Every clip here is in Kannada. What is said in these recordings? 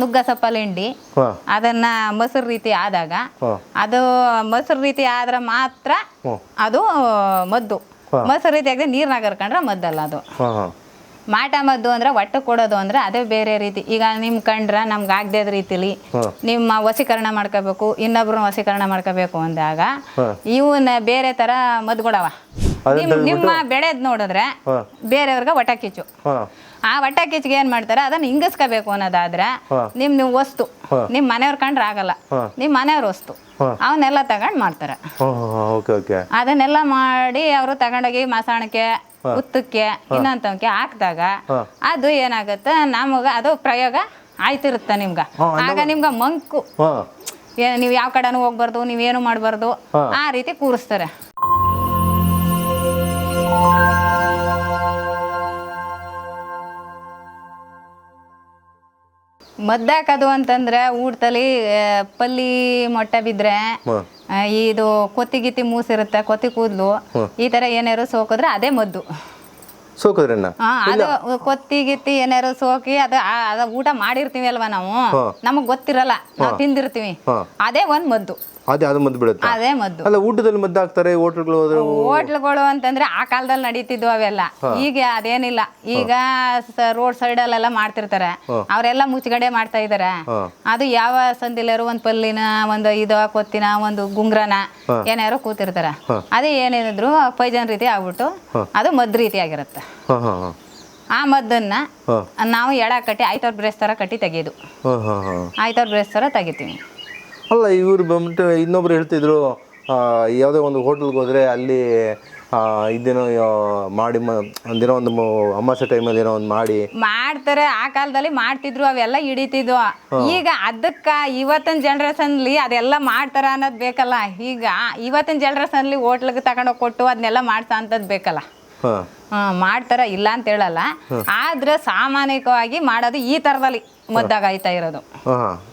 ನುಗ್ಗ ಸೊಪ್ಪಲ್ಲಿ ಹಿಂಡಿ. ಅದನ್ನ ಮೊಸರು ರೀತಿ ಆದಾಗ ಅದು ಮೊಸರು ರೀತಿ ಆದ್ರೆ ಮಾತ್ರ. ಅದು ಮದ್ದು. ಮೊಸರು ರೀತಿ ಆಗದೆ ನೀರ್ನಾಗ ಹರ್ಕೊಂಡ್ರೆ ಮದ್ದಲ್ಲ ಅದು. ಮಾಟ ಮದ್ದು ಅಂದ್ರೆ ಒಟ್ಟು ಕೊಡೋದು ಅಂದ್ರೆ ಅದೇ ಬೇರೆ ರೀತಿ. ಈಗ ನಿಮ್ ಕಂಡ್ರ ನಮ್ಗೆ ಆಗದೆ ರೀತಿಲಿ ನಿಮ್ಮ ವಸೀಕರಣ ಮಾಡ್ಕೋಬೇಕು ಇನ್ನೊಬ್ರನ್ನ ವಸೀಕರಣ ಮಾಡ್ಕೋಬೇಕು ಅಂದಾಗ. ಇವನ್ನ ಬೇರೆ ತರ ಮದ್ದುಗಳವ ನಿಮ್ ನಿಮ್ಮ ಬೆಳೆದ್ ನೋಡಿದ್ರೆ. ಬೇರೆಯವ್ರಿಗೆ ಒಟ್ಟ ಕಿಚ್ಚು. ಆ ಒಟ್ಟ ಕಿಚ್ಚಿಗೆ ಏನ್ ಮಾಡ್ತಾರೆ? ಅದನ್ನ ಹಿಂಗಸ್ಕೋಬೇಕು ಅನ್ನೋದಾದ್ರೆ. ನಿಮ್ ನೀವು ವಸ್ತು. ನಿಮ್ ಮನೆಯವ್ರ ಕಂಡ್ರ ಆಗಲ್ಲ. ನಿಮ್ ಮನೆಯವ್ರ ವಸ್ತು. ಅವನ್ನೆಲ್ಲ ತಗೊಂಡ್ ಮಾಡ್ತಾರೆ. ಅದನ್ನೆಲ್ಲ ಮಾಡಿ ಅವರು ತಗೊಂಡೋಗಿ ಮಸಾಣಕ್ಕೆ ಉತ್ತಕ್ಕೆ ಇನ್ನೊಂತವಕ್ಕೆ ಹಾಕಿದಾಗ ಅದು ಏನಾಗುತ್ತೆ? ನಮಗ ಅದು ಪ್ರಯೋಗ ಆಯ್ತಿರುತ್ತ ನಿಮ್ಗ. ಆಗ ನಿಮ್ಗ ಮಂಕು. ನೀವು ಯಾವ ಕಡೆನೂ ಹೋಗ್ಬಾರ್ದು ನೀವೇನು ಮಾಡಬಾರ್ದು. ಆ ರೀತಿ ಕೂರಿಸ್ತಾರೆ. ಮದ್ದಾಕದು ಅಂತಂದ್ರೆ ಊಟದಲ್ಲಿ ಪಲ್ಲಿ ಮೊಟ್ಟೆ ಬಿದ್ರೆ ಆ, ಇದು ಕೊತ್ತಿ ಗಿತ್ತಿ ಮೂಸಿರುತ್ತೆ ಕೊತ್ತಿ ಕೂದಲು ಈ ತರ ಏನಾರು ಸೋಕಿದ್ರೆ ಅದೇ ಮದ್ದು. ಸೋಕಿದ್ರಣ್ಣ ಆ, ಅದು ಕೊತ್ತಿ ಗಿತ್ತಿ ಏನಾರು ಸೋಕಿ ಅದು ಆ- ಅದ ಊಟ ಮಾಡಿರ್ತೀವಿ ಅಲ್ವಾ ನಾವು? ನಮಗ್ ಗೊತ್ತಿರಲ್ಲ ನಾವು ತಿಂದಿರ್ತೀವಿ. ಹಾಂ. ಅದೇ ಒಂದ್ ಮದ್ದು. ಅದೇ ಅದು ಮದ್ದು ಬಿಡುತ್ತೆ? ಅದೇ ಮದ್ದು. ಅಲ್ಲ ಊಟದಲ್ಲಿ ಮದ್ದು ಹಾಕ್ತಾರೆ ಹೋಟ್ಲ್ಗಳು ಹೋಟ್ಲುಗಳು ಅಂತಂದ್ರೆ ಆ ಕಾಲದಲ್ಲಿ ನಡೀತಿದ್ವು ಅವೆಲ್ಲ. ಈಗ ಅದೇನಿಲ್ಲ. ಈಗ ರೋಡ್ ಸೈಡ್ ಅಲ್ಲೆಲ್ಲ ಮಾಡ್ತಿರ್ತಾರೆ ಅವರೆಲ್ಲ ಮುಚ್ಚಗಡೆ ಮಾಡ್ತಾ ಇದಾರೆ. ಅದು ಯಾವ ಸಂದಿಲರು ಒಂದ್ ಪಲ್ಲಿನ ಒಂದು ಇದು ಕೊತ್ತಿನ ಒಂದು ಗುಂಗ್ರನ ಏನಾರು ಕೂತಿರ್ತಾರೆ. ಅದೇ ಏನೇನಿದ್ರು ಪೈಜನ್ ರೀತಿ ಆಗ್ಬಿಟ್ಟು ಅದು ಮದ್ದು ರೀತಿ ಆಗಿರುತ್ತೆ. ಆ ಮದ್ದನ್ನ ನಾವು ಎಳ ಕಟ್ಟಿ ಆಯ್ತವ್ರ ಬ್ರೇಸ್ ತರ ಕಟ್ಟಿ ತೆಗೆಯೋದು. ಆಯ್ತವ್ರ ಬ್ರೇಸ್ ತರ ತೆಗಿತೀವಿ. ಅಲ್ಲ ಇವರು ಬಂದ್ಬಿಟ್ಟು ಇನ್ನೊಬ್ರು ಹೇಳ್ತಿದ್ರು ಆ, ಯಾವುದೋ ಒಂದು ಹೋಟ್ಲ್ಗೆ ಹೋದರೆ ಅಲ್ಲಿ ಇದೇನೋ ಮಾಡಿ ಒಂದಿನೋ ಒಂದು ಅಮಾಸೆ ಟೈಮಲ್ಲಿ ಏನೋ ಒಂದು ಮಾಡಿ. ಮಾಡ್ತಾರೆ ಆ ಕಾಲದಲ್ಲಿ ಮಾಡ್ತಿದ್ರು ಅವೆಲ್ಲ ಹಿಡಿತಿದ್ವು. ಈಗ ಅದಕ್ಕ ಇವತ್ತಿನ ಜನರೇಷನ್ಲಿ ಅದೆಲ್ಲ ಮಾಡ್ತಾರ ಅನ್ನೋದು ಬೇಕಲ್ಲ. ಈಗ ಇವತ್ತಿನ ಜನರೇಷನ್ಲಿ ಹೋಟ್ಲಿಗೆ ತಗೊಂಡೋಗಿ ಕೊಟ್ಟು ಅದನ್ನೆಲ್ಲ ಮಾಡ್ತಾ ಅಂತದ್ ಬೇಕಲ್ಲ. ಮಾಡ್ತಾರ ಇಲ್ಲ ಅಂತ ಹೇಳಲ್ಲ. ಆದ್ರೆ ಸಾಮಾನ್ಯವಾಗಿ ಮಾಡೋದು ಈ ತರದಲ್ಲಿ ಮುದ್ದಾಗಾಯ್ತಾ ಇರೋದು.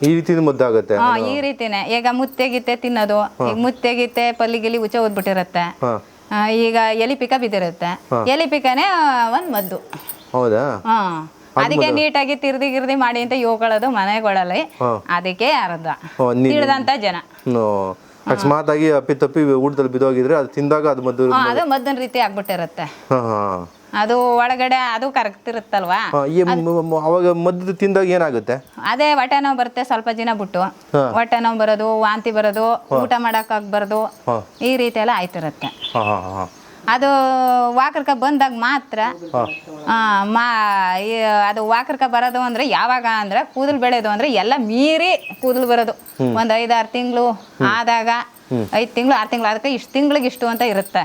ಈ ರೀತಿ ಮುದ್ದಾಗುತ್ತೆ ಈ ರೀತಿನೇ. ಈಗ ಮುತ್ತೆ ಗಿತ್ತೆ ತಿನ್ನೋದು ಈಗ ಮುತ್ತೆ ಗಿತ್ತೆ ಪಲ್ಲಿ ಗಿಲಿ ಉಚ್ಚ ಓದ್ಬಿಟ್ಟಿರತ್ತೆ ಈಗ ಎಲಿ ಪಿಕ ಬಿದ್ದಿರುತ್ತೆ. ಎಲಿ ಪಿಕನೇ ಒಂದ್ ಮದ್ದು. ಹೌದಾ? ಹಾ. ಅದಕ್ಕೆ ನೀಟಾಗಿ ತಿರ್ದಿ ಗಿರ್ದಿ ಮಾಡಿ ಅಂತ ಯೋಗಳದು ಮನೆಗಳಲ್ಲಿ. ಅದಕ್ಕೆ ಅರ್ಧ. ತಿಳಿದಂತ ಜನ. ಅಕಸ್ಮಾತ್ ಆಗಿ ಅಪ್ಪಿ ತಪ್ಪಿ ಊಟದಲ್ಲಿ ಬಿದ್ದೋಗಿದ್ರೆ ಅದು ತಿಂದಾಗ ಅದು ಮದ್ದು ಹಾ, ಅದು ಮದ್ದನ್ ರೀತಿ ಆಗ್ಬಿಟ್ಟಿರುತ್ತೆ. ಹಾ ಹಾಂ. ಅದು ಒಳಗಡೆ ಅದು ಕರೆಕ್ಟ್ ಇರುತ್ತಲ್ವಾ? ಹಾಂ ಈ ಮ- ಮ- ಅವಾಗ ಮದ್ದು ತಿಂದಾಗ ಏನಾಗುತ್ತೆ? ಅದೇ ಹೊಟ್ಟೆ ನೋವು ಬರುತ್ತೆ ಸ್ವಲ್ಪ ದಿನ ಬಿಟ್ಟು. ಹೊಟ್ಟೆ ನೋವು ಬರೋದು ವಾಂತಿ ಬರೋದು ಊಟ ಮಾಡಕ್ ಆಗ್ಬಾರ್ದು ಹಾಂ. ಈ ರೀತಿ ಎಲ್ಲ ಆಯ್ತಿರುತ್ತೆ ಹಾ ಹಾ ಹಾಂ. ಅದು ವಾಕರ್ಕ ಬಂದಾಗ ಮಾತ್ರ ಆ, ಮಾ ಈ ಅದು ವಾಕರ್ಕ ಬರೋದು ಅಂದ್ರೆ ಯಾವಾಗ ಅಂದ್ರೆ ಕೂದಲು ಬೆಳೆಯೋದು ಅಂದ್ರೆ ಎಲ್ಲ ಮೀರಿ ಕೂದಲು ಬರೋದು. ಒಂದ್ ಐದಾರು ತಿಂಗಳು ಆದಾಗ ಐದು ತಿಂಗಳು ಆರು ತಿಂಗಳು ಅದಕ್ಕೆ ಇಷ್ಟು ತಿಂಗಳಿಗೆ ಇಷ್ಟು ಅಂತ ಇರುತ್ತೆ.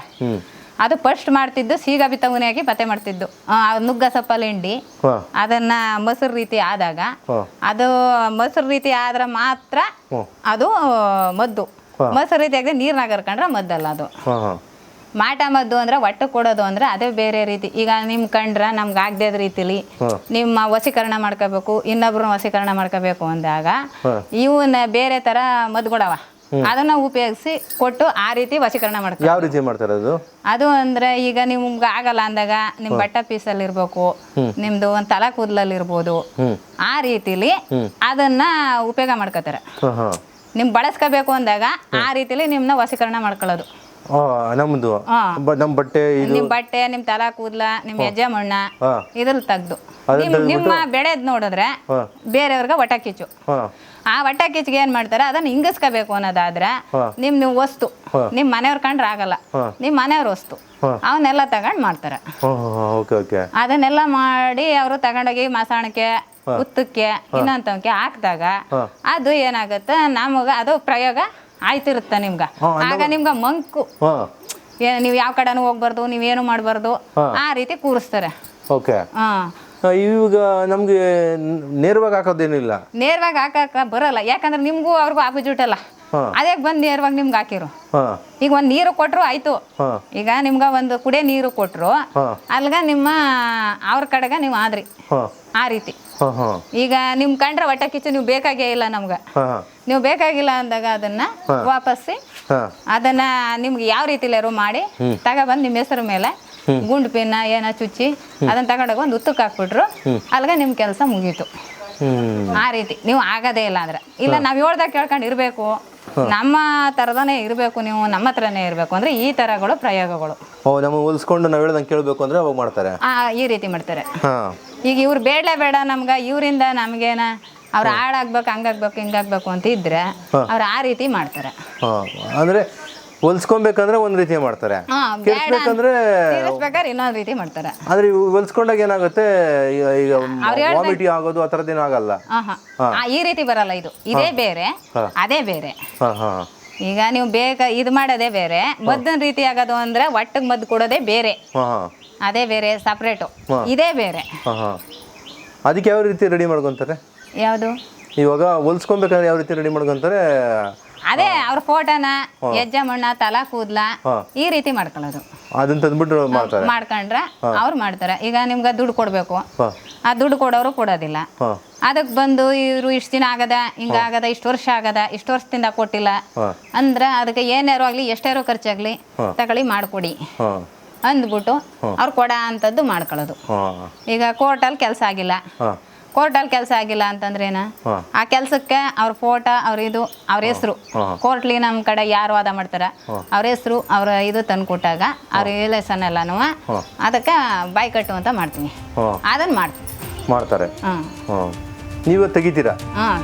ಅದು ಫಸ್ಟ್ ಮಾಡ್ತಿದ್ದು ಸೀಗ ಬಿತ್ತವನೆ ಹಾಕಿ ಪತ್ತೆ ಮಾಡ್ತಿದ್ದು. ಆ, ನುಗ್ಗ ಸೊಪ್ಪಲ್ಲಿ ಹಿಂಡಿ. ಹಾಂ. ಅದನ್ನ ಮೊಸರು ರೀತಿ ಆದಾಗ ಹಾಂ. ಅದು ಮೊಸರು ರೀತಿ ಆದ್ರೆ ಮಾತ್ರ ಅದು ಮದ್ದು. ಮೊಸರು ರೀತಿ ಆಗದೆ ನೀರ್ನಾಗ ಹರ್ಕೊಂಡ್ರೆ ಮದ್ದಲ್ಲ ಅದು. ಹಾಂ ಹಾಂ. ಮಾಟ ಮದ್ದು ಅಂದ್ರೆ ಒಟ್ಟು ಕೊಡೋದು ಅಂದ್ರೆ ಅದೇ ಬೇರೆ ರೀತಿ. ಈಗ ನಿಮ್ ಕಂಡ್ರ ನಮ್ಗೆ ಆಗದೆ ರೀತಿಲಿ. ನಿಮ್ಮ ವಸೀಕರಣ ಮಾಡ್ಕೋಬೇಕು ಇನ್ನೊಬ್ರನ್ನ ವಸೀಕರಣ ಮಾಡ್ಕೋಬೇಕು ಅಂದಾಗ. ಇವನ್ನ ಬೇರೆ ತರ ಮದ್ಕೊಡವ ಅದನ್ನ ಉಪಯೋಗಿಸಿ ಕೊಟ್ಟು ಆ ರೀತಿ ವಶೀಕರಣ ಮಾಡ್ತಾರೆ ಯಾವ ರೀತಿ ಮಾಡ್ತಾರೆ ಅದು? ಅದು ಅಂದ್ರೆ ಈಗ ನಿಮ್ಗೆ ಆಗಲ್ಲ ಅಂದಾಗ ನಿಮ್ ಬಟ್ಟ ಪೀಸಲ್ಲಿ ಇರ್ಬೇಕು ನಿಮ್ದು ಒಂದ್ ತಲಾ ಕೂದಲಲ್ಲಿ ಇರ್ಬೋದು ಆ ರೀತಿಲಿ ಅದನ್ನ ಉಪಯೋಗ ಮಾಡ್ಕೋತಾರೆ. ನಿಮ್ ಬಳಸ್ಕೋಬೇಕು ಅಂದಾಗ ಆ ರೀತಿಲಿ ನಿಮ್ನ ವಶೀಕರಣ ಮಾಡ್ಕೊಳ್ಳೋದು. ನಮ್ಮದು ಹಾ. ನಮ್ಮ ಬಟ್ಟೆ ಇದು ನಿಮ್ ಬಟ್ಟೆ ನಿಮ್ ತಲಾ ಕೂದ್ಲ ನಿಮ್ ಹೆಜ್ಜೆ ಮಣ್ಣ ಹಾಂ. ಇದ್ರಲ್ಲಿ ತೆಗ್ದು. ನಿಮ್ ನಿಮ್ಮ ಬೆಳೆದ್ ನೋಡಿದ್ರೆ ಹಾಂ. ಬೇರೆಯವ್ರಿಗೆ ಒಟ್ಟ ಕಿಚ್ಚು. ಹಾಂ. ಆ ಒಟ್ಟ ಕಿಚ್ಚಿಗೆ ಏನ್ ಮಾಡ್ತಾರೆ ಅದನ್ನ ಹಿಂಗಸ್ಕೋಬೇಕು ಅನ್ನೋದಾದ್ರೆ. ನಿಮ್ ನೀವು ವಸ್ತು. ನಿಮ್ ಮನೆಯವ್ರ ಕಂಡ್ರೆ ಆಗಲ್ಲ. ನಿಮ್ ಮನೆಯವ್ರ ವಸ್ತು. ಅವನ್ನೆಲ್ಲ ತಗೊಂಡ್ ಮಾಡ್ತಾರೆ. Okay okay. ಅದನ್ನೆಲ್ಲ ಮಾಡಿ ಅವರು ತಗೊಂಡೋಗಿ ಮಸಾಣಕ್ಕೆ ಉತ್ತಕ್ಕೆ ಇನ್ನೊಂತವಕ್ಕೆ ಹಾಕಿದಾಗ ಅದು ಏನಾಗುತ್ತೆ ನಮಗ ಅದು ಪ್ರಯೋಗ ಆಯ್ತಿರುತ್ತೆ ನಿಮ್ಗ. ಆಗ ನಿಮ್ಗ ಮಂಕು. ನೀವ್ ಯಾವ ಕಡೆನೂ ಹೋಗ್ಬಾರ್ದು ನೀವೇನು ಮಾಡಬಾರ್ದು ಆ ರೀತಿ ಕೂರಿಸ್ತಾರೆ. ಓಕೆ. ಹಾ. ಇವಾಗ ನಮ್ಗೆ ನೇರವಾಗಿ ಹಾಕೋದೇನಿಲ್ಲ. ನೇರವಾಗಿ ಹಾಕಕ ಬರಲ್ಲ. ಯಾಕಂದ್ರೆ ನಿಮ್ಗೂ ಅವ್ರಿಗೂ ಆಪೋಸಿಟ್ ಅಲ್ಲ. ಅದೇ ಬಂದ್ ನೇರವಾಗಿ ನಿಮ್ಗೆ ಹಾಕಿರು. ಈಗ ಒಂದು ನೀರು ಕೊಟ್ರು ಆಯ್ತು. ಈಗ ನಿಮ್ಗ ಒಂದು ಕುಡಿಯೋ ನೀರು ಕೊಟ್ರು. ಅಲ್ಗ ನಿಮ್ಮ ಅವ್ರ ಕಡೆಗ ನೀವು ಆದ್ರಿ. ಆ ರೀತಿ. ಈಗ ನಿಮ್ ಕಂಡ್ರೆ ಒಟ್ಟ ಕಿಚ್ಚು ನೀವು ಬೇಕಾಗೇ ಇಲ್ಲ ನಮ್ಗ. ನೀವು ಬೇಕಾಗಿಲ್ಲ ಅಂದಾಗ ಅದನ್ನ ವಾಪಸ್ಸಿ ಅದನ್ನ ನಿಮ್ಗೆ ಯಾವ ರೀತಿಲಾರು ಮಾಡಿ ತಗೊಬಂದು ನಿಮ್ಮ ಹೆಸರು ಮೇಲೆ ಗುಂಡು ಪಿನ್ನ ಏನ ಚುಚ್ಚಿ ಅದನ್ನ ತಗೊಂಡೋಗಿ ಒಂದು ಉತ್ತಕ್ಕೆ ಹಾಕ್ಬಿಟ್ರು. ಅಲ್ಗ ನಿಮ್ಮ ಕೆಲಸ ಮುಗೀತು. ಆ ರೀತಿ. ನೀವು ಆಗೋದೇ ಇಲ್ಲ ಅಂದ್ರೆ. ಇಲ್ಲ ನಾವು ಹೇಳ್ದಾಗ ಕೇಳ್ಕೊಂಡು ಇರಬೇಕು. ನಮ್ಮ ತರದನೇ ಇರಬೇಕು ನೀವು ನಮ್ಮ ಹತ್ರನೇ ಇರಬೇಕು ಅಂದ್ರೆ ಈ ತರಗಳು ಪ್ರಯೋಗಗಳು. ಓ ನಮ್ಮ ಉಲ್ಸ್ಕೊಂಡು ನಾವು ಹೇಳ್ದಂಗೆ ಕೇಳಬೇಕು ಅಂದ್ರೆ ಅವಾಗ ಮಾಡ್ತಾರೆ. ಆ ಈ ರೀತಿ ಮಾಡ್ತಾರೆ. ಹಾಂ. ಈಗ ಇವ್ರು ಬೇಡಲೇ ಬೇಡ ನಮ್ಗ ಇವರಿಂದ ನಮ್ಗೇನ ಅವ್ರು ಹಾಳಾಗ್ಬೇಕು ಹಂಗಾಗ್ಬೇಕು ಹಿಂಗಾಗ್ಬೇಕು ಅಂತ ಇದ್ರೆ ಅವ್ರು ಆ ರೀತಿ ಮಾಡ್ತಾರೆ. ಹಾಂ. ಅಂದರೆ ಹೊಲ್ಸ್ಕೊಬೇಕಂದ್ರೆ ಒಂದ್ ರೀತಿ ಮಾಡ್ತಾರೆ. ಹಾಂ ಬೇಡ ಇನ್ನೊಂದು ರೀತಿ ಮಾಡ್ತಾರೆ. ಆದ್ರೆ ಇವು ಹೊಲ್ಸ್ಕೊಂಡಾಗ ಏನಾಗುತ್ತೆ ಈಗ ಈಗ ವಾಮಿಟಿ ಆಗೋದು ಆ ಥರದ್ದೇನು ಆಗಲ್ಲ. ಈ ರೀತಿ ಬರಲ್ಲ ಇದು. ಇದೇ ಬೇರೆ ಅದೇ ಬೇರೆ. ಹಾಂ ಹಾಂ. ಈಗ ನೀವು ಬೇಗ ಇದು ಮಾಡೋದೇ ಬೇರೆ ಮದ್ದನ್ ರೀತಿ ಆಗೋದು ಅಂದ್ರೆ ಒಟ್ಟಿಗೆ ಮದ್ದು ಕೊಡೋದೇ ಬೇರೆ. ಹಾಂ ಹಾಂ. ಅದೇ ಬೇರೆ ಸಪ್ರೇಟ್ ಇದೇ ಬೇರೆ. ಹಾಂ ಹಾಂ. ಅದಕ್ಕೆ ಯಾವ ರೀತಿ ರೆಡಿ ಮಾಡ್ಕೊಂತಾರೆ? ಯಾವುದು? ಇವಾಗ ಹೊಲ್ಸ್ಕೊಬೇಕಂದ್ರೆ ಯಾವ ರೀತಿ ರೆಡಿ ಮಾಡ್ಕೊತಾರೆ? ಅದೇ ಅವ್ರ ಫೋಟೋನ ಹೆಜ್ಜೆ ಮಣ್ಣ ತಲಾ ಕೂದ್ಲ ಈ ರೀತಿ ಮಾಡ್ಕೊಳ್ಳೋದು. ಅದನ್ನ ತಂದ್ಬಿಟ್ಟು ಮಾಡ್ತಾರೆ. ಮಾಡ್ಕೊಂಡ್ರೆ ಅವ್ರು ಮಾಡ್ತಾರೆ. ಈಗ ನಿಮ್ಗೆ ದುಡ್ಡು ಕೊಡಬೇಕು. ಆ ದುಡ್ಡು ಕೊಡೋರು ಕೊಡೋದಿಲ್ಲ. ಅದಕ್ ಅದಕ್ಕೆ ಬಂದು ಇವ್ರು ಇಷ್ಟು ದಿನ ಆಗದ ಹಿಂಗಾಗದ ಇಷ್ಟು ವರ್ಷ ಆಗದ ಇಷ್ಟು ವರ್ಷದಿಂದ ಕೊಟ್ಟಿಲ್ಲ. ಅಂದ್ರ ಅದಕ್ಕೆ ಏನಾರು ಆಗಲಿ ಎಷ್ಟಾರು ಖರ್ಚಾಗ್ಲಿ ತಗೊಳ್ಳಿ ಮಾಡಿಕೊಡಿ. ಅಂದ್ಬಿಟ್ಟು ಅವ್ರು ಕೊಡ ಅಂತದ್ದು ಮಾಡ್ಕೊಳ್ಳೋದು. ಈಗ ಕೋರ್ಟಲ್ಲಿ ಕೆಲಸ ಆಗಿಲ್ಲ. ಕೋರ್ಟಲ್ಲಿ ಕೆಲಸ ಆಗಿಲ್ಲ ಅಂತಂದ್ರೆ ಏನ? ಆ ಕೆಲಸಕ್ಕೆ ಅವ್ರ ಫೋಟೋ ಅವ್ರ ಇದು ಅವ್ರ ಹೆಸರು. ಕೋರ್ಟ್ಲಿ ನಮ್ಮ ಕಡೆ ಯಾರು ವಾದ ಮಾಡ್ತಾರ? ಅವ್ರ ಹೆಸರು ಅವ್ರ ಇದು ತಂದು ಕೊಟ್ಟಾಗ ಅವ್ರ ರಿಲೇಷನ್ ಎಲ್ಲನೂ ಅದಕ್ಕೆ ಬಾಯ್ ಕಟ್ಟು ಅಂತ ಮಾಡ್ತೀನಿ. ಅದನ್ನ ಮಾಡ್ತೀನಿ. ಮಾಡ್ತಾರೆ. ನೀವು ತೆಗಿತೀರಾ? ಹಾಂ.